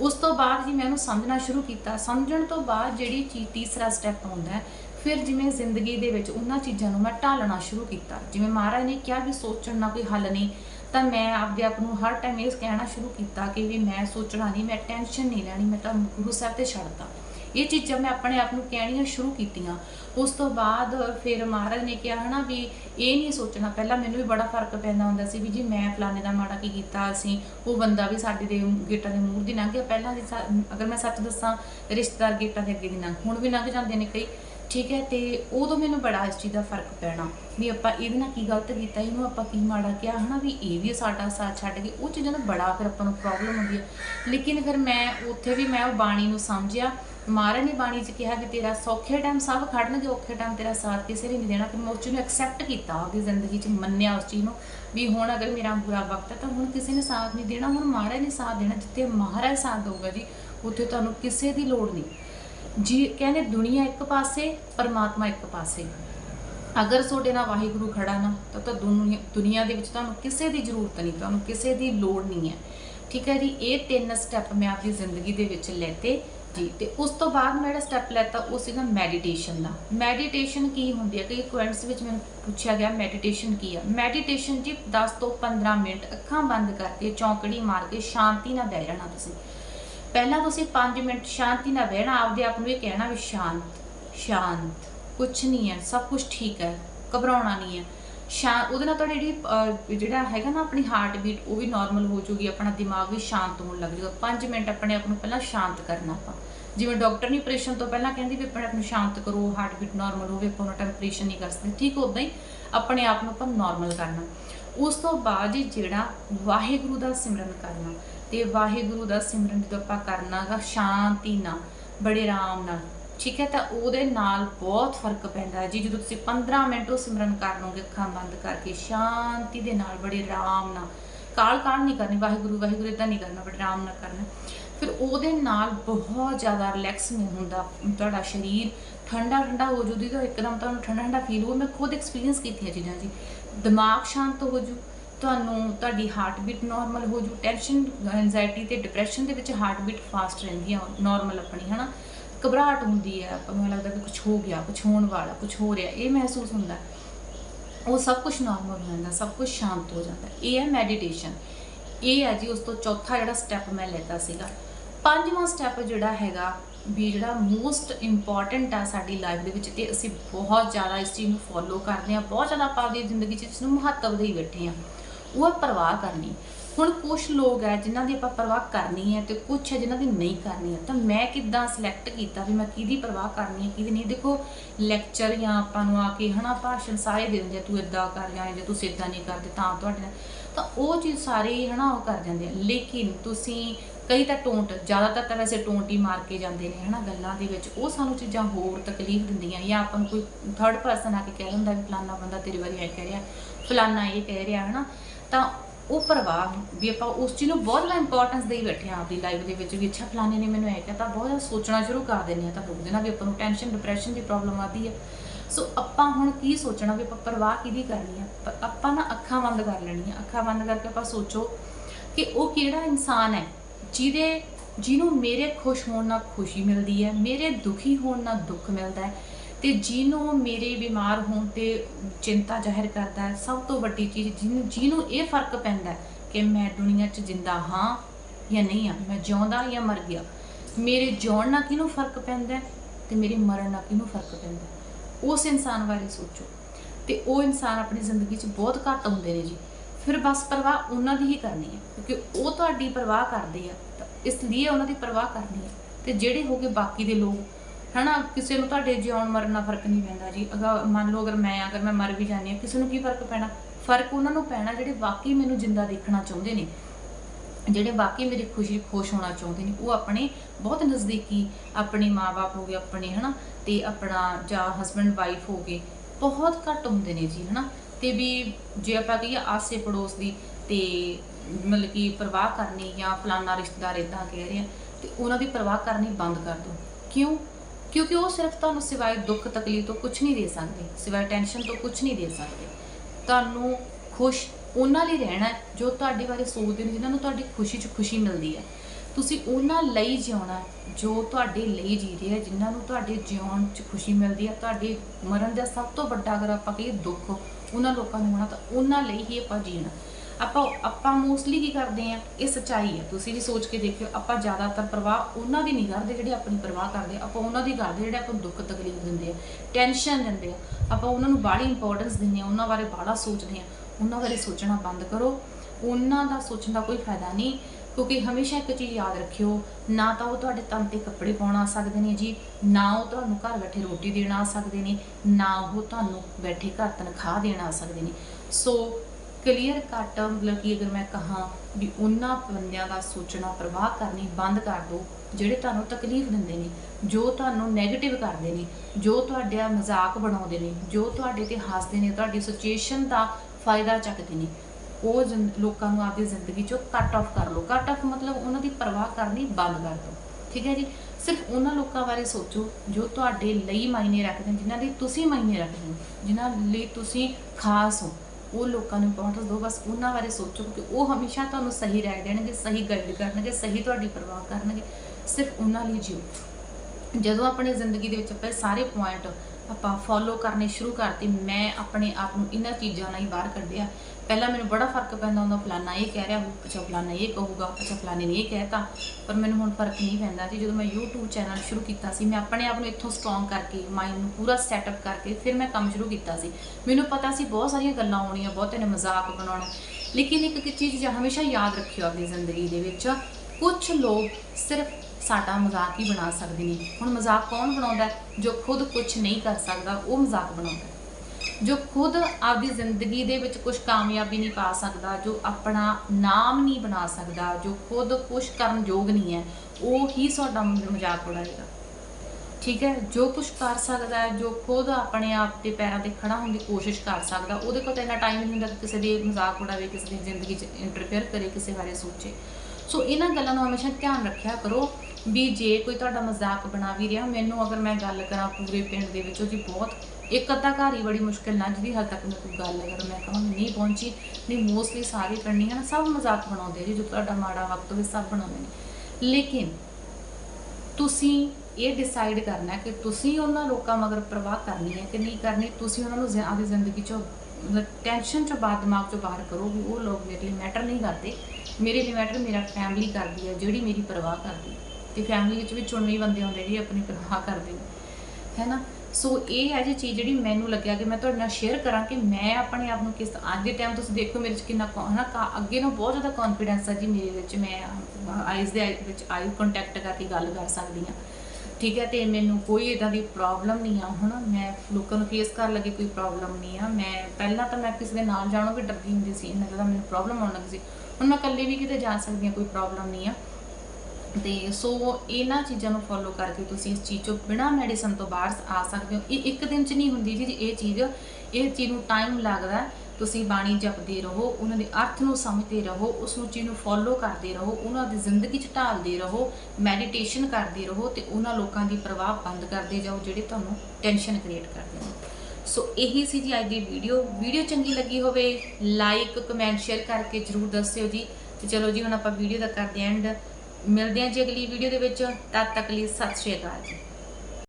S1: ਉਸ ਤੋਂ ਬਾਅਦ ਜੀ ਮੈਂ ਉਹਨੂੰ ਸਮਝਣਾ ਸ਼ੁਰੂ ਕੀਤਾ। ਸਮਝਣ ਤੋਂ ਬਾਅਦ ਜਿਹੜੀ ਚੀਜ਼ ਤੀਸਰਾ ਸਟੈਪ ਆਉਂਦਾ ਹੈ, ਫਿਰ ਜਿਵੇਂ ਜ਼ਿੰਦਗੀ ਦੇ ਵਿੱਚ ਉਹਨਾਂ ਚੀਜ਼ਾਂ ਨੂੰ ਮੈਂ ਢਾਲਣਾ ਸ਼ੁਰੂ ਕੀਤਾ। ਜਿਵੇਂ ਮਹਾਰਾਜ ਨੇ ਕਿਹਾ ਵੀ ਸੋਚਣ ਨਾਲ ਕੋਈ ਹੱਲ ਨਹੀਂ, ਤਾਂ ਮੈਂ ਆਪਦੇ ਆਪ ਨੂੰ ਹਰ ਟਾਈਮ ਇਹ ਕਹਿਣਾ ਸ਼ੁਰੂ ਕੀਤਾ ਕਿ ਵੀ ਮੈਂ ਸੋਚਣਾ ਨਹੀਂ, ਮੈਂ ਟੈਨਸ਼ਨ ਨਹੀਂ ਲੈਣੀ, ਮੈਂ ਤਾਂ ਗੁਰੂ ਸਾਹਿਬ ਤੇ ਛੱਡਦਾ ਇਹ ਚੀਜ਼ਾਂ ਮੈਂ ਆਪਣੇ ਆਪ ਨੂੰ ਕਹਿਣੀਆਂ ਸ਼ੁਰੂ ਕੀਤੀਆਂ। ਉਸ ਤੋਂ ਬਾਅਦ ਫਿਰ ਮਹਾਰਾਜ ਨੇ ਕਿਹਾ ਹਨਾ ਵੀ ਇਹ ਨਹੀਂ ਸੋਚਣਾ। ਪਹਿਲਾਂ ਮੈਨੂੰ ਵੀ ਬੜਾ ਫ਼ਰਕ ਪੈਂਦਾ ਹੁੰਦਾ ਸੀ ਵੀ ਜੀ ਮੈਂ ਫਲਾਣੇ ਦਾ ਮਾੜਾ ਕੀ ਕੀਤਾ ਅਸੀਂ, ਉਹ ਬੰਦਾ ਵੀ ਸਾਡੇ ਦੇ ਗੇਟਾਂ ਦੇ ਮੂਹਰ ਦੀ ਲੰਘ ਗਿਆ ਪਹਿਲਾਂ ਦੀ ਸਾ- ਅਗਰ ਮੈਂ ਸੱਚ ਦੱਸਾਂ, ਰਿਸ਼ਤੇਦਾਰ ਗੇਟਾਂ ਦੇ ਅੱਗੇ ਦੀ ਲੰਘ ਹੁਣ ਵੀ ਲੰਘ ਜਾਂਦੇ ਨੇ ਕਈ। ਠੀਕ ਹੈ, ਤੇ ਉਦੋਂ ਮੈਨੂੰ ਬੜਾ ਇਸ ਚੀਜ਼ ਦਾ ਫ਼ਰਕ ਪੈਣਾ ਵੀ ਆਪਾਂ ਇਹਦੇ ਨਾਲ ਕੀ ਗਲਤ ਕੀਤਾ, ਇਹਨੂੰ ਆਪਾਂ ਕੀ ਮਾੜਾ ਕਿਹਾ, ਹਨਾ, ਵੀ ਇਹ ਵੀ ਸਾਡਾ ਸਾਥ ਛੱਡ ਗਈ ਉਹ ਚੀਜ਼ਾਂ ਦਾ ਬੜਾ ਫਿਰ ਆਪਾਂ ਨੂੰ ਪ੍ਰੋਬਲਮ ਹੁੰਦੀ ਹੈ। ਲੇਕਿਨ ਫਿਰ ਮੈਂ ਉੱਥੇ ਵੀ ਮੈਂ ਉਹ ਬਾਣੀ ਨੂੰ ਸਮਝਿਆ, ਮਹਾਰਾਜ ਨੇ ਬਾਣੀ 'ਚ ਕਿਹਾ ਕਿ ਤੇਰਾ ਸੌਖੇ ਟਾਈਮ ਸਭ ਖੜਨਗੇ, ਔਖੇ ਟਾਈਮ ਤੇਰਾ ਸਾਥ ਕਿਸੇ ਨੇ ਨਹੀਂ ਦੇਣਾ, ਫਿਰ ਮੈਂ ਉਸ ਚੀਜ਼ ਨੂੰ ਐਕਸੈਪਟ ਕੀਤਾ ਆਪਣੀ ਜ਼ਿੰਦਗੀ 'ਚ ਮੰਨਿਆ ਉਸ ਚੀਜ਼ ਨੂੰ ਵੀ ਹੁਣ ਅਗਰ ਮੇਰਾ ਬੁਰਾ ਵਕਤ ਹੈ, ਤਾਂ ਹੁਣ ਕਿਸੇ ਨੇ ਸਾਥ ਨਹੀਂ ਦੇਣਾ, ਹੁਣ ਮਹਾਰਾਜ ਨੇ ਸਾਥ ਦੇਣਾ, ਜਿੱਥੇ ਮਹਾਰਾਜ ਸਾਥ ਦੇਊਗਾ ਜੀ, ਉੱਥੇ ਤੁਹਾਨੂੰ ਕਿਸੇ ਦੀ ਲੋੜ ਨਹੀਂ। ਜੀ, ਕਹਿੰਦੇ ਦੁਨੀਆ ਇੱਕ ਪਾਸੇ, ਪਰਮਾਤਮਾ ਇੱਕ ਪਾਸੇ। ਅਗਰ ਤੁਹਾਡੇ ਨਾਲ ਵਾਹਿਗੁਰੂ ਖੜਾ ਨਾ, ਤਾਂ ਤਾਂ ਦੁਨੀਆ ਦੁਨੀਆ ਦੇ ਵਿੱਚ ਤੁਹਾਨੂੰ ਕਿਸੇ ਦੀ ਜ਼ਰੂਰਤ ਨਹੀਂ, ਤੁਹਾਨੂੰ ਕਿਸੇ ਦੀ ਲੋੜ ਨਹੀਂ ਹੈ। ਠੀਕ ਹੈ ਜੀ, ਇਹ ਤਿੰਨ ਸਟੈਪ ਮੈਂ ਆਪਣੀ ਜ਼ਿੰਦਗੀ ਦੇ ਵਿੱਚ ਲੈਤੇ। ਜੀ, ਤੇ ਉਸ ਤੋਂ ਬਾਅਦ ਮੈਂ ਜਿਹੜਾ ਸਟੈਪ ਲੈਤਾ, ਉਹ ਸੀਗਾ ਮੈਡੀਟੇਸ਼ਨ ਦਾ। ਮੈਡੀਟੇਸ਼ਨ ਕੀ ਹੁੰਦੀ ਹੈ? ਕਈ ਕੁਐਂਟਸ ਵਿੱਚ ਮੈਨੂੰ ਪੁੱਛਿਆ ਗਿਆ ਮੈਡੀਟੇਸ਼ਨ ਕੀ ਆ? ਮੈਡੀਟੇਸ਼ਨ ਜੀ 10 ਤੋਂ 15 ਮਿੰਟ ਅੱਖਾਂ ਬੰਦ ਕਰਕੇ, ਚੌਂਕੜੀ ਮਾਰ ਕੇ ਸ਼ਾਂਤੀ ਨਾਲ ਬਹਿ ਜਾਣਾ ਤੁਸੀਂ। ਪਹਿਲਾਂ ਤੁਸੀਂ 5 ਮਿੰਟ ਸ਼ਾਂਤੀ ਨਾਲ ਬਹਿਣਾ, ਆਪਦੇ ਆਪ ਨੂੰ ਇਹ ਕਹਿਣਾ ਵੀ ਸ਼ਾਂਤ ਸ਼ਾਂਤ। ਕੁਝ ਨਹੀਂ ਹੈ, ਸਭ ਕੁਝ ਠੀਕ ਹੈ, ਘਬਰਾਉਣਾ ਨਹੀਂ ਹੈ। ਸ਼ਾਂ, ਉਹਦੇ ਨਾਲ ਤੁਹਾਡੀ ਜਿਹੜੀ ਜਿਹੜਾ ਹੈਗਾ ਨਾ ਆਪਣੀ ਹਾਰਟ ਬੀਟ ਉਹ ਵੀ ਨਾਰਮਲ ਹੋ ਜਾਊਗੀ, ਆਪਣਾ ਦਿਮਾਗ ਵੀ ਸ਼ਾਂਤ ਹੋਣ ਲੱਗ ਜੂਗਾ 5 ਮਿੰਟ ਆਪਣੇ ਆਪ ਨੂੰ ਪਹਿਲਾਂ ਸ਼ਾਂਤ ਕਰਨਾ ਆਪਾਂ। ਜਿਵੇਂ ਡਾਕਟਰ ਨੇ ਆਪਰੇਸ਼ਨ ਤੋਂ ਪਹਿਲਾਂ ਕਹਿੰਦੀ ਵੀ ਆਪਣੇ ਆਪ ਨੂੰ ਸ਼ਾਂਤ ਕਰੋ ਹਾਰਟ ਬੀਟ ਨਾਰਮਲ ਹੋਵੇ, ਆਪਾਂ ਉਹਨਾਂ ਟਾਈਮ ਟੈਂਪਰੇਚਰ ਨਹੀਂ ਕਰ ਸਕਦੇ। ਠੀਕ ਉਦਾਂ ਹੀ ਆਪਣੇ ਆਪ ਨੂੰ ਆਪਾਂ ਨਾਰਮਲ ਕਰਨਾ। ਉਸ ਤੋਂ ਬਾਅਦ ਜੀ ਜਿਹੜਾ ਵਾਹਿਗੁਰੂ ਦਾ ਸਿਮਰਨ ਕਰਨਾ। ਤੇ ਵਾਹਿਗੁਰੂ ਦਾ ਸਿਮਰਨ ਜਦੋਂ ਆਪਾਂ ਕਰਨਾਗਾ ਸ਼ਾਂਤੀ ਨਾਲ, ਬੜੇ ਆਰਾਮ ਨਾਲ। ਠੀਕ ਹੈ, ਤਾਂ ਉਹਦੇ ਨਾਲ ਬਹੁਤ ਫ਼ਰਕ ਪੈਂਦਾ ਜੀ, ਜਦੋਂ ਤੁਸੀਂ 15 ਮਿੰਟ ਉਹ ਸਿਮਰਨ ਕਰ ਲਓਗੇ, ਅੱਖਾਂ ਬੰਦ ਕਰਕੇ, ਸ਼ਾਂਤੀ ਦੇ ਨਾਲ, ਬੜੇ ਆਰਾਮ ਨਾਲ। ਕਾਲ ਕਾਲ ਨਹੀਂ ਕਰਨੀ? ਵਾਹਿਗੁਰੂ ਵਾਹਿਗੁਰੂ ਇਦਾਂ ਨਹੀਂ ਕਰਨਾ, ਬੜੇ ਆਰਾਮ ਨਾਲ ਕਰਨਾ। ਫਿਰ ਉਹਦੇ ਨਾਲ ਬਹੁਤ ਜ਼ਿਆਦਾ ਰਿਲੈਕਸ ਨਹੀਂ ਹੁੰਦਾ ਤੁਹਾਡਾ ਸਰੀਰ। ਠੰਡਾ ਠੰਡਾ ਹੋ ਜੂਦੀ ਤਾਂ ਇੱਕਦਮ ਤੁਹਾਨੂੰ ਠੰਡਾ ਠੰਡਾ ਫੀਲ ਹੋ ਮੈਂ ਖੁਦ ਐਕਸਪੀਰੀਅੰਸ ਕੀਤੀਆਂ ਚੀਜ਼ਾਂ ਜੀ ਦਿਮਾਗ ਸ਼ਾਂਤ ਹੋ ਜੂ। ਤੁਹਾਨੂੰ ਤੁਹਾਡੀ ਹਾਰਟ ਬੀਟ ਨਾਰਮਲ ਹੋ ਜੂ ਟੈਨਸ਼ਨ ਐਂਜ਼ਾਇਟੀ ਤੇ ਡਿਪਰੈਸ਼ਨ ਦੇ ਵਿੱਚ ਹਾਰਟ ਬੀਟ ਫਾਸਟ ਰਹਿੰਦੀ ਆ ਨਾਰਮਲ ਆਪਣੀ, ਹਨਾ? ਘਬਰਾਹਟ ਹੁੰਦੀ ਹੈ ਆਪਾਂ ਨੂੰ ਲੱਗਦਾ ਕਿ ਕੁਝ ਹੋ ਗਿਆ ਕੁਝ ਹੋਣ ਵਾਲਾ ਕੁਝ ਹੋ ਰਿਹਾ, ਇਹ ਮਹਿਸੂਸ ਹੁੰਦਾ। ਉਹ ਸਭ ਕੁਝ ਨਾਰਮਲ ਹੋ ਜਾਂਦਾ, ਸਭ ਕੁਝ ਸ਼ਾਂਤ ਹੋ ਜਾਂਦਾ। ਇਹ ਹੈ ਮੈਡੀਟੇਸ਼ਨ ਇਹ ਹੈ ਜੀ, ਉਸ ਤੋਂ ਚੌਥਾ ਜਿਹੜਾ ਸਟੈਪ ਮੈਂ ਲੈਤਾ ਸੀਗਾ। ਪੰਜਵਾਂ ਸਟੈਪ ਜਿਹੜਾ ਹੈਗਾ, ਵੀ ਜਿਹੜਾ ਮੋਸਟ ਇੰਪੋਰਟੈਂਟ ਆ ਸਾਡੀ ਲਾਈਫ ਦੇ ਵਿੱਚ, ਤੇ ਅਸੀਂ ਬਹੁਤ ਜ਼ਿਆਦਾ ਇਸ ਚੀਜ਼ ਨੂੰ ਫੋਲੋ ਕਰਦੇ ਆ, ਬਹੁਤ ਜ਼ਿਆਦਾ ਆਪਾਂ ਆਪਣੀ ਜ਼ਿੰਦਗੀ 'ਚ ਇਸ ਨੂੰ ਮਹੱਤਵ ਦੇਈ ਬੈਠੇ ਆ। ਉਹ ਹੈ ਪਰਵਾਹ ਕਰਨੀ। ਹੁਣ ਕੁਝ ਲੋਕ ਹੈ ਜਿਨ੍ਹਾਂ ਦੀ ਆਪਾਂ ਪਰਵਾਹ ਕਰਨੀ ਹੈ ਤੇ ਕੁਝ ਹੈ ਜਿਨ੍ਹਾਂ ਦੀ ਨਹੀਂ ਕਰਨੀ ਹੈ ਤਾਂ ਮੈਂ ਕਿੱਦਾਂ ਸਿਲੈਕਟ ਕੀਤਾ ਵੀ ਮੈਂ ਕਿਹਦੀ ਪਰਵਾਹ ਕਰਨੀ ਹੈ ਕਿਹਦੀ ਨਹੀਂ? ਦੇਖੋ ਲੈਕਚਰ ਜਾਂ ਆਪਾਂ ਨੂੰ ਆ ਕੇ ਹਨਾ ਭਾਸ਼ਣ ਸਾਰੇ ਦੇ ਦਿੰਦੇ ਆ, ਤੂੰ ਇਦਾਂ ਕਰ ਜਾਂ ਜੇ ਤੁਸੀਂ ਇਦਾਂ ਨਹੀਂ ਕਰਦੇ ਤਾਂ ਤੁਹਾਡੇ ਨਾਲ। ਤਾਂ ਉਹ ਚੀਜ਼ ਸਾਰੇ ਹੀ ਹਨਾ ਉਹ ਕਰ ਜਾਂਦੇ ਆ। ਲੇਕਿਨ ਤੁਸੀਂ ਕਈ ਤਾਂ ਟੋਂਟ ਜ਼ਿਆਦਾਤਰ ਤਾਂ ਵੈਸੇ ਟੋਂਟ ਹੀ ਮਾਰ ਕੇ ਜਾਂਦੇ ਨੇ ਹਨਾ ਗੱਲਾਂ ਦੇ ਵਿੱਚ। ਉਹ ਸਾਨੂੰ ਚੀਜ਼ਾਂ ਹੋਰ ਤਕਲੀਫ ਦਿੰਦੀਆਂ ਜਾਂ ਆਪਾਂ ਨੂੰ ਕੋਈ ਥਰਡ ਪਰਸਨ ਆ ਕੇ ਕਹਿ ਦਿੰਦਾ ਵੀ ਫਲਾਨਾ ਬੰਦਾ ਤੇਰੇ ਬਾਰੇ ਇਹ ਕਹਿ ਰਿਹਾ। ਫਲਾਨਾ ਇਹ ਕਹਿ ਰਿਹਾ ਹਨਾ, ਤਾਂ ਉਹ ਪ੍ਰਵਾਹ ਵੀ ਆਪਾਂ ਉਸ ਚੀਜ਼ ਨੂੰ ਬਹੁਤ ਜ਼ਿਆਦਾ ਇੰਪੋਰਟੈਂਸ ਦੇਈ ਬੈਠੇ ਆ ਆਪਣੀ ਲਾਈਫ ਦੇ ਵਿੱਚ ਵੀ ਅੱਛਾ ਫਲਾਣੇ ਨੇ ਮੈਨੂੰ ਇਹ ਕਿਹਾ ਤਾਂ ਬਹੁਤ ਜ਼ਿਆਦਾ ਸੋਚਣਾ ਸ਼ੁਰੂ ਕਰ ਦਿੰਦੇ ਆ ਤਾਂ ਉਹਦੇ ਨਾਲ ਵੀ ਆਪਾਂ ਨੂੰ ਟੈਨਸ਼ਨ ਡਿਪਰੈਸ਼ਨ ਦੀ ਪ੍ਰੋਬਲਮ ਆਦੀ ਹੈ ਸੋ ਆਪਾਂ ਹੁਣ ਕੀ ਸੋਚਣਾ ਵੀ ਆਪਾਂ ਪਰਵਾਹ ਕਿਹਦੀ ਕਰਨੀ ਆ? ਪ- ਆਪਾਂ ਨਾ ਅੱਖਾਂ ਬੰਦ ਕਰ ਲੈਣੀਆਂ, ਅੱਖਾਂ ਬੰਦ ਕਰਕੇ ਆਪਾਂ ਸੋਚੋ ਕਿ ਉਹ ਕਿਹੜਾ ਇਨਸਾਨ ਹੈ ਜਿਹਦੇ ਜਿਹਨੂੰ ਮੇਰੇ ਖੁਸ਼ ਹੋਣ ਨਾਲ ਖੁਸ਼ੀ ਮਿਲਦੀ ਹੈ, ਮੇਰੇ ਦੁਖੀ ਹੋਣ ਨਾਲ ਦੁੱਖ ਮਿਲਦਾ ਹੈ ਤੇ ਜਿਹਨੂੰ ਮੇਰੇ ਬਿਮਾਰ ਹੋਣ ਤੇ ਚਿੰਤਾ ਜ਼ਾਹਿਰ ਕਰਦਾ ਹੈ, ਸਭ ਤੋਂ ਵੱਡੀ ਚੀਜ਼ ਜਿਹਨੂੰ ਜਿਹਨੂੰ ਇਹ ਫ਼ਰਕ ਪੈਂਦਾ ਕਿ ਮੈਂ ਦੁਨੀਆ 'ਚ ਜਿੰਦਾ ਹਾਂ ਜਾਂ ਨਹੀਂ ਹਾਂ, ਮੈਂ ਜਿਉਂਦਾ ਜਾਂ ਮਰ ਗਿਆ। ਮੇਰੇ ਜਿਉਣ ਨਾਲ ਕਿਹਨੂੰ ਫ਼ਰਕ ਪੈਂਦਾ ਹੈ ਤੇ ਮੇਰੇ ਮਰਨ ਨਾਲ ਕਿਹਨੂੰ ਫ਼ਰਕ ਪੈਂਦਾ ਉਸ ਇਨਸਾਨ ਬਾਰੇ ਸੋਚੋ। ਤੇ ਉਹ ਇਨਸਾਨ ਆਪਣੀ ਜ਼ਿੰਦਗੀ 'ਚ ਬਹੁਤ ਘੱਟ ਹੁੰਦੇ ਨੇ ਜੀ। ਫਿਰ ਬਸ ਪਰਵਾਹ ਉਹਨਾਂ ਦੀ ਹੀ ਕਰਨੀ ਹੈ, ਕਿਉਂਕਿ ਉਹ ਤੁਹਾਡੀ ਪਰਵਾਹ ਕਰਦੇ ਆ, ਤਾਂ ਇਸ ਲਈ ਉਹਨਾਂ ਦੀ ਪਰਵਾਹ ਕਰਨੀ ਹੈ। ਤੇ ਜਿਹੜੇ ਹੋਗੇ ਬਾਕੀ ਦੇ ਲੋਕ ਹਨਾ? ਕਿਸੇ ਨੂੰ ਤੁਹਾਡੇ ਜਿਉਣ ਮਰਨ ਨਾਲ ਫ਼ਰਕ ਨਹੀਂ ਪੈਂਦਾ ਜੀ। ਅਗਰ ਮੰਨ ਲਓ ਅਗਰ ਮੈਂ ਅਗਰ ਮੈਂ ਮਰ ਵੀ ਜਾਂਦੀ ਹਾਂ, ਕਿਸੇ ਨੂੰ ਕੀ ਫ਼ਰਕ ਪੈਣਾ? ਫ਼ਰਕ ਉਹਨਾਂ ਨੂੰ ਪੈਣਾ ਜਿਹੜੇ ਵਾਕਈ ਮੈਨੂੰ ਜਿੰਦਾ ਦੇਖਣਾ ਚਾਹੁੰਦੇ ਨੇ। ਜਿਹੜੇ ਬਾਕੀ ਮੇਰੀ ਖੁਸ਼ੀ, ਖੁਸ਼ ਹੋਣਾ ਚਾਹੁੰਦੇ ਨੇ, ਉਹ ਆਪਣੇ ਬਹੁਤ ਨਜ਼ਦੀਕੀ ਆਪਣੇ ਮਾਪੇ ਹੋ ਗਏ ਆਪਣੇ, ਹਨਾ? ਤੇ ਆਪਣਾ ਜਾਂ ਹਸਬੰਡ ਵਾਈਫ ਹੋ ਗਏ, ਬਹੁਤ ਘੱਟ ਹੁੰਦੇ ਨੇ ਜੀ, ਹਨਾ? ਤੇ ਵੀ ਜੇ ਆਪਾਂ ਕਹੀਏ ਆਸੇ ਪੜੋਸ ਦੀ ਤੇ ਮਤਲਬ ਕਿ ਪਰਵਾਹ ਕਰਨੀ ਜਾਂ ਫਲਾਨਾ ਰਿਸ਼ਤੇਦਾਰ ਇਦਾਂ ਕਹਿ ਰਿਹਾ, ਤੇ ਉਹਨਾਂ ਦੀ ਪਰਵਾਹ ਕਰਨੀ ਬੰਦ ਕਰ ਦਿਓ। ਕਿਉਂ? ਕਿਉਂਕਿ ਉਹ ਸਿਰਫ ਤੁਹਾਨੂੰ ਸਿਵਾਏ ਦੁੱਖ, ਤਕਲੀਫ ਤੋਂ ਕੁਝ ਨਹੀਂ ਦੇ ਸਕਦੇ, ਸਿਵਾਏ ਟੈਨਸ਼ਨ ਤੋਂ ਕੁਝ ਨਹੀਂ ਦੇ ਸਕਦੇ। ਤੁਹਾਨੂੰ ਖੁਸ਼ ਉਹਨਾਂ ਲਈ ਰਹਿਣਾ ਜੋ ਤੁਹਾਡੇ ਬਾਰੇ ਸੋਚਦੇ ਨੇ, ਜਿਨ੍ਹਾਂ ਨੂੰ ਤੁਹਾਡੀ ਖੁਸ਼ੀ 'ਚ ਖੁਸ਼ੀ ਮਿਲਦੀ ਹੈ। ਤੁਸੀਂ ਉਹਨਾਂ ਲਈ ਜਿਉਣਾ ਜੋ ਤੁਹਾਡੇ ਲਈ ਜੀ ਰਹੇ ਆ ਜਿਨ੍ਹਾਂ ਨੂੰ ਤੁਹਾਡੇ ਜਿਉਣ 'ਚ ਖੁਸ਼ੀ ਮਿਲਦੀ ਹੈ। ਤੁਹਾਡੇ ਮਰਨ ਦਾ ਸਭ ਤੋਂ ਵੱਡਾ ਅਗਰ ਆਪਾਂ ਕਹੀਏ ਦੁੱਖ, ਉਹਨਾਂ ਲੋਕਾਂ ਨੂੰ ਹੋਣਾ, ਤਾਂ ਉਹਨਾਂ ਲਈ ਹੀ ਆਪਾਂ ਜੀਣਾ। ਆਪਾਂ ਆਪਾਂ ਮੋਸਟਲੀ ਕੀ ਕਰਦੇ ਆ, ਇਹ ਸੱਚਾਈ ਹੈ ਤੁਸੀਂ ਵੀ ਸੋਚ ਕੇ ਦੇਖਿਓ, ਆਪਾਂ ਜ਼ਿਆਦਾਤਰ ਪਰਵਾਹ ਉਹਨਾਂ ਦੀ ਨਹੀਂ ਕਰਦੇ ਜਿਹੜੇ ਆਪਣੀ ਪਰਵਾਹ ਕਰਦੇ। ਆਪਾਂ ਉਹਨਾਂ ਦੀ ਕਰਦੇ ਜਿਹੜੇ ਆਪਾਂ ਦੁੱਖ ਤਕਲੀਫ ਦਿੰਦੇ ਆ ਟੈਨਸ਼ਨ ਦਿੰਦੇ ਆ। ਆਪਾਂ ਉਹਨਾਂ ਨੂੰ ਬਾਹਲੀ ਇੰਪੋਰਟੈਂਸ ਦਿੰਦੇ ਆ, ਉਹਨਾਂ ਬਾਰੇ ਬਾਹਲਾ ਸੋਚਦੇ ਆ। ਉਹਨਾਂ ਬਾਰੇ ਸੋਚਣਾ ਬੰਦ ਕਰੋ। ਉਹਨਾਂ ਦਾ ਸੋਚਣ ਦਾ ਕੋਈ ਫਾਇਦਾ ਨਹੀਂ, ਕਿਉਂਕਿ ਹਮੇਸ਼ਾ ਇੱਕ ਚੀਜ਼ ਯਾਦ ਰੱਖਿਓ, ਨਾ ਤਾਂ ਉਹ ਤੁਹਾਡੇ ਤਨ ਤੇ ਕੱਪੜੇ ਪਾਉਣ ਆ ਸਕਦੇ ਨੇ ਜੀ, ਨਾ ਉਹ ਤੁਹਾਨੂੰ ਘਰ ਬੈਠੇ ਰੋਟੀ ਦੇਣ ਆ ਸਕਦੇ ਨੇ, ਨਾ ਉਹ ਤੁਹਾਨੂੰ ਬੈਠੇ ਘਰ ਤਨਖਾਹ ਦੇਣ ਆ ਸਕਦੇ ਨੇ। ਸੋ ਕਲੀਅਰ ਕੱਟ ਮਤਲਬ ਕਿ ਅਗਰ ਮੈਂ ਕਹਾਂ ਵੀ ਉਹਨਾਂ ਬੰਦਿਆਂ ਦਾ ਸੋਚਣਾ, ਪ੍ਰਵਾਹ ਕਰਨੀ ਬੰਦ ਕਰ ਦਿਓ, ਜਿਹੜੇ ਤੁਹਾਨੂੰ ਤਕਲੀਫ ਦਿੰਦੇ ਨੇ, ਜੋ ਤੁਹਾਨੂੰ 네ਗੇਟਿਵ ਕਰਦੇ ਨੇ, ਜੋ ਤੁਹਾਡਾ ਮਜ਼ਾਕ ਬਣਾਉਂਦੇ ਨੇ, ਜੋ ਤੁਹਾਡੇ ਤੇ ਹੱਸਦੇ ਨੇ, ਤੁਹਾਡੀ ਸਿਚੁਏਸ਼ਨ ਦਾ ਫਾਇਦਾ ਚੱਕਦੇ ਨੇ, ਉਹ ਜ਼ਿੰਦ- ਲੋਕਾਂ ਨੂੰ ਆਪਦੀ ਜ਼ਿੰਦਗੀ ਚੋਂ ਕੱਟ ਆਫ ਕਰ ਲਓ। ਕੱਟ ਆਫ ਮਤਲਬ ਉਹਨਾਂ ਦੀ ਪਰਵਾਹ ਕਰਨੀ ਬੰਦ ਕਰ ਦਿਓ। ਠੀਕ ਹੈ ਜੀ? ਸਿਰਫ ਉਹਨਾਂ ਲੋਕਾਂ ਬਾਰੇ ਸੋਚੋ ਜੋ ਤੁਹਾਡੇ ਲਈ ਮਾਇਨੇ ਰੱਖਦੇ ਨੇ, ਜਿਨ੍ਹਾਂ ਦੀ ਤੁਸੀਂ ਮਾਇਨੇ ਰੱਖਦੇ ਹੋ, ਜਿਨ੍ਹਾਂ ਲਈ ਤੁਸੀਂ ਖਾਸ ਹੋ। ਉਹ ਲੋਕਾਂ ਨੂੰ ਇੰਪੋਰਟੈਂਸ ਦਿਓ ਬਸ ਉਹਨਾਂ ਬਾਰੇ ਸੋਚੋ ਕਿ ਉਹ ਹਮੇਸ਼ਾ ਤੁਹਾਨੂੰ ਸਹੀ ਰਾਏ ਦੇਣਗੇ, ਸਹੀ ਗਾਈਡ ਕਰਨਗੇ, ਸਹੀ ਤੁਹਾਡੀ ਪਰਵਾਹ ਕਰਨਗੇ। ਸਿਰਫ ਉਹਨਾਂ ਲਈ ਜਿਓ। ਜਦੋਂ ਆਪਣੀ ਜ਼ਿੰਦਗੀ ਦੇ ਵਿੱਚ ਆਪਾਂ ਇਹ ਸਾਰੇ ਪੁਆਇੰਟ ਆਪਾਂ ਫੋਲੋ ਕਰਨੇ ਸ਼ੁਰੂ ਕਰਤੇ, ਮੈਂ ਆਪਣੇ ਆਪ ਨੂੰ ਇਹਨਾਂ ਚੀਜ਼ਾਂ ਨਾਲ ਹੀ ਬਾਹਰ ਕੱਢਿਆ। ਪਹਿਲਾਂ ਮੈਨੂੰ ਬੜਾ ਫ਼ਰਕ ਪੈਂਦਾ ਹੁੰਦਾ, ਫਲਾਨਾ ਇਹ ਕਹਿ ਰਿਹਾ ਹੋਊ, ਅੱਛਾ ਫਲਾਨਾ ਇਹ ਕਹੂਗਾ, ਅੱਛਾ ਫਲਾਨੇ ਨੇ ਇਹ ਕਹਿਤਾ, ਪਰ ਮੈਨੂੰ ਹੁਣ ਫ਼ਰਕ ਨਹੀਂ ਪੈਂਦਾ ਜੀ। ਜਦੋਂ ਮੈਂ YouTube ਚੈਨਲ ਸ਼ੁਰੂ ਕੀਤਾ ਸੀ, ਮੈਂ ਆਪਣੇ ਆਪ ਨੂੰ ਇੱਥੋਂ ਸਟਰੋਂਗ ਕਰਕੇ ਮਾਈਂਡ ਨੂੰ ਪੂਰਾ ਸੈਟਅਪ ਕਰਕੇ ਫਿਰ ਮੈਂ ਕੰਮ ਸ਼ੁਰੂ ਕੀਤਾ ਸੀ। ਮੈਨੂੰ ਪਤਾ ਸੀ ਬਹੁਤ ਸਾਰੀਆਂ ਗੱਲਾਂ ਹੋਣੀਆਂ ਬਹੁਤੇ ਨੇ ਮਜ਼ਾਕ ਬਣਾਉਣਾ। ਲੇਕਿਨ ਇੱਕ ਇੱਕ ਚੀਜ਼ ਜੋ ਹਮੇਸ਼ਾ ਯਾਦ ਰੱਖਿਓ ਆਪਣੀ ਜ਼ਿੰਦਗੀ ਦੇ ਵਿੱਚ ਕੁਝ ਲੋਕ ਸਿਰਫ ਸਾਡਾ ਮਜ਼ਾਕ ਹੀ ਬਣਾ ਸਕਦੇ ਨੇ। ਹੁਣ ਮਜ਼ਾਕ ਕੌਣ ਬਣਾਉਂਦਾ? ਜੋ ਖੁਦ ਕੁਝ ਨਹੀਂ ਕਰ ਸਕਦਾ, ਉਹ ਮਜ਼ਾਕ ਬਣਾਉਂਦਾ। ਜੋ ਖੁਦ ਆਪਦੀ ਜ਼ਿੰਦਗੀ ਦੇ ਵਿੱਚ ਕੁਝ ਕਾਮਯਾਬੀ ਨਹੀਂ ਪਾ ਸਕਦਾ, ਜੋ ਆਪਣਾ ਨਾਮ ਨਹੀਂ ਬਣਾ ਸਕਦਾ, ਜੋ ਖੁਦ ਕੁਝ ਕਰਨ ਯੋਗ ਨਹੀਂ ਹੈ, ਉਹ ਹੀ ਤੁਹਾਡਾ ਮਜ਼ਾਕ ਉਡਾਏਗਾ। ਠੀਕ ਹੈ? ਜੋ ਕੁਝ ਕਰ ਸਕਦਾ ਹੈ, ਜੋ ਖੁਦ ਆਪਣੇ ਆਪ ਤੇ ਪੈਰਾਂ ਤੇ ਖੜਾ ਹੋਣ ਦੀ ਕੋਸ਼ਿਸ਼ ਕਰ ਸਕਦਾ, ਉਹਦੇ ਕੋਲ ਤਾਂ ਇੰਨਾ ਟਾਈਮ ਨਹੀਂ ਹੁੰਦਾ ਕਿ ਕਿਸੇ ਦੀ ਮਜ਼ਾਕ ਉਡਾਵੇ, ਕਿਸੇ ਦੀ ਜ਼ਿੰਦਗੀ 'ਚ ਇੰਟਰਫੇਅਰ ਕਰੇ, ਕਿਸੇ ਬਾਰੇ ਸੋਚੇ। ਸੋ ਇਹਨਾਂ ਗੱਲਾਂ ਨੂੰ ਹਮੇਸ਼ਾ ਧਿਆਨ ਰੱਖਿਆ ਕਰੋ ਵੀ ਜੇ ਕੋਈ ਤੁਹਾਡਾ ਮਜ਼ਾਕ ਬਣਾ ਵੀ ਰਿਹਾ, ਮੈਨੂੰ ਅਗਰ ਮੈਂ ਗੱਲ ਕਰਾਂ ਪੂਰੇ ਪਿੰਡ ਦੇ ਵਿੱਚੋਂ ਜੀ ਬਹੁਤ, ਇੱਕ ਅੱਧਾ ਘਰ ਹੀ ਬੜੀ ਮੁਸ਼ਕਿਲ ਨਾਲ, ਜਿਹਦੀ ਹੱਦ ਤੱਕ ਮੈਂ ਕੋਈ ਗੱਲ ਅਗਰ ਮੈਂ ਕਹਾਂ ਨਹੀਂ ਪਹੁੰਚੀ, ਨਹੀਂ ਮੋਸਟਲੀ ਸਾਰੇ ਪਿੰਡੀਆਂ ਨਾ, ਸਭ ਮਜ਼ਾਕ ਬਣਾਉਂਦੇ ਜੀ, ਜੋ ਤੁਹਾਡਾ ਮਾੜਾ ਵਕਤ ਹੋਵੇ, ਸਭ ਬਣਾਉਂਦੇ ਨੇ। ਲੇਕਿਨ ਤੁਸੀਂ ਇਹ ਡਿਸਾਈਡ ਕਰਨਾ ਕਿ ਤੁਸੀਂ ਉਹਨਾਂ ਲੋਕਾਂ ਮਗਰ ਪ੍ਰਵਾਹ ਕਰਨੀ ਹੈ ਕਿ ਨਹੀਂ ਕਰਨੀ, ਤੁਸੀਂ ਉਹਨਾਂ ਨੂੰ ਜ਼ਿ- ਜ਼ਿੰਦਗੀ ਚੋਂ ਟੈਨਸ਼ਨ ਚੋਂ ਬਾਹਰ ਦਿਮਾਗ ਚੋਂ ਬਾਹਰ ਕਰੋ ਵੀ ਉਹ ਲੋਕ ਮੇਰੇ ਲਈ ਮੈਟਰ ਨਹੀਂ ਕਰਦੇ। ਮੇਰੇ ਲਈ ਮੈਟਰ ਮੇਰਾ ਫੈਮਿਲੀ ਕਰਦੀ ਹੈ ਜਿਹੜੀ ਮੇਰੀ ਪਰਵਾਹ ਕਰਦੀ ਹੈ ਤੇ ਫੈਮਿਲੀ ਵਿੱਚ ਵੀ ਚੁਣਵੇਂ ਬੰਦੇ ਹੁੰਦੇ ਜਿਹੜੇ ਆਪਣੀ ਪਰਵਾਹ ਕਰਦੇ ਨੇ। ਹੈ ਨਾ ਸੋ ਇਹ ਹੈ ਜੀ ਚੀਜ਼ ਜਿਹੜੀ ਮੈਨੂੰ ਲੱਗਿਆ ਕਿ ਮੈਂ ਤੁਹਾਡੇ ਨਾਲ ਸ਼ੇਅਰ ਕਰਾਂ ਕਿ ਮੈਂ ਆਪਣੇ ਆਪ ਨੂੰ ਕਿਸ ਅੱਜ ਦੇ ਟਾਈਮ ਤੁਸੀਂ ਦੇਖੋ ਮੇਰੇ 'ਚ ਕਿੰਨਾ ਕੌ- ਹਨਾ? ਕਾ- ਅੱਗੇ ਨੂੰ ਬਹੁਤ ਜ਼ਿਆਦਾ ਕੌਨਫੀਡੈਂਸ ਹੈ ਜੀ ਮੇਰੇ ਵਿੱਚ। ਮੈਂ ਆਈਜ਼ ਦੇ ਵਿੱਚ ਆਈ ਕੰਟੈਕਟ ਕਰਕੇ ਗੱਲ ਕਰ ਸਕਦੀ ਹਾਂ। ਠੀਕ ਹੈ? ਤੇ ਮੈਨੂੰ ਕੋਈ ਇਦਾਂ ਦੀ ਪ੍ਰੋਬਲਮ ਨਹੀਂ ਆ ਹੁਣ ਮੈਂ ਲੋਕਾਂ ਨੂੰ ਫੇਸ ਕਰਨ ਲੱਗੀ ਕੋਈ ਪ੍ਰੋਬਲਮ ਨਹੀਂ ਆ। ਮੈਂ ਪਹਿਲਾਂ ਤਾਂ ਮੈਂ ਕਿਸੇ ਦੇ ਨਾਲ ਜਾਣੋ ਵੀ ਡਰਦੀ ਹੁੰਦੀ ਸੀ। ਇੰਨਾ ਜ਼ਿਆਦਾ ਮੈਨੂੰ ਪ੍ਰੋਬਲਮ ਆਉਣ ਲੱਗੀ ਸੀ। ਹੁਣ ਮੈਂ ਇਕੱਲੇ ਵੀ ਕਿਤੇ ਜਾ ਸਕਦੀ ਹਾਂ, ਕੋਈ ਪ੍ਰੋਬਲਮ ਨਹੀਂ ਆ। ਤੇ ਸੋ ਇਹਨਾਂ ਚੀਜ਼ਾਂ ਨੂੰ ਫੋਲੋ ਕਰਕੇ ਤੁਸੀਂ ਇਸ ਚੀਜ਼ ਚੋਂ ਬਿਨਾਂ ਮੈਡੀਸਨ ਤੋਂ ਬਾਹਰ ਆ ਸਕਦੇ ਹੋ। ਇਹ ਇੱਕ ਦਿਨ 'ਚ ਨਹੀਂ ਹੁੰਦੀ ਜੀ, ਇਹ ਚੀਜ਼ ਇਹ ਚੀਜ਼ ਨੂੰ ਟਾਈਮ ਲੱਗਦਾ ਤੁਸੀਂ ਬਾਣੀ ਜਪਦੇ ਰਹੋ, ਉਹਨਾਂ ਦੇ ਅਰਥ ਨੂੰ ਸਮਝਦੇ ਰਹੋ, ਉਸ ਨੂੰ ਨੂੰ ਫੋਲੋ ਕਰਦੇ ਰਹੋ, ਉਹਨਾਂ ਦੀ ਜ਼ਿੰਦਗੀ 'ਚ ਢਾਲਦੇ ਰਹੋ ਮੈਡੀਟੇਸ਼ਨ ਕਰਦੇ ਰਹੋ ਤੇ ਉਹਨਾਂ ਲੋਕਾਂ ਦੀ ਪ੍ਰਭਾਵ ਬੰਦ ਕਰਦੇ ਜਾਓ, ਜਿਹੜੇ ਤੁਹਾਨੂੰ ਟੈਨਸ਼ਨ ਕ੍ਰੀਏਟ ਕਰਦੇ ਨੇ। ਸੋ ਇਹੀ ਸੀ ਜੀ ਅੱਜ ਦੀ ਵੀਡੀਓ ਵੀਡੀਓ ਚੰਗੀ ਲੱਗੀ ਹੋਵੇ ਲਾਈਕ ਕਮੈਂਟ ਸ਼ੇਅਰ ਕਰਕੇ ਜਰੂਰ ਦੱਸਿਓ ਜੀ। ਤੇ ਚਲੋ ਜੀ, ਹੁਣ ਆਪਾਂ ਵੀਡੀਓ ਦਾ ਕਰਦੇ ਐਂਡ ਮਿਲਦੇ ਹਾਂ ਜੀ ਅਗਲੀ ਵੀਡੀਓ ਦੇ ਵਿੱਚ। ਤਦ ਤੱਕ ਲਈ ਸਤਿ ਸ਼੍ਰੀ ਅਕਾਲ ਜੀ।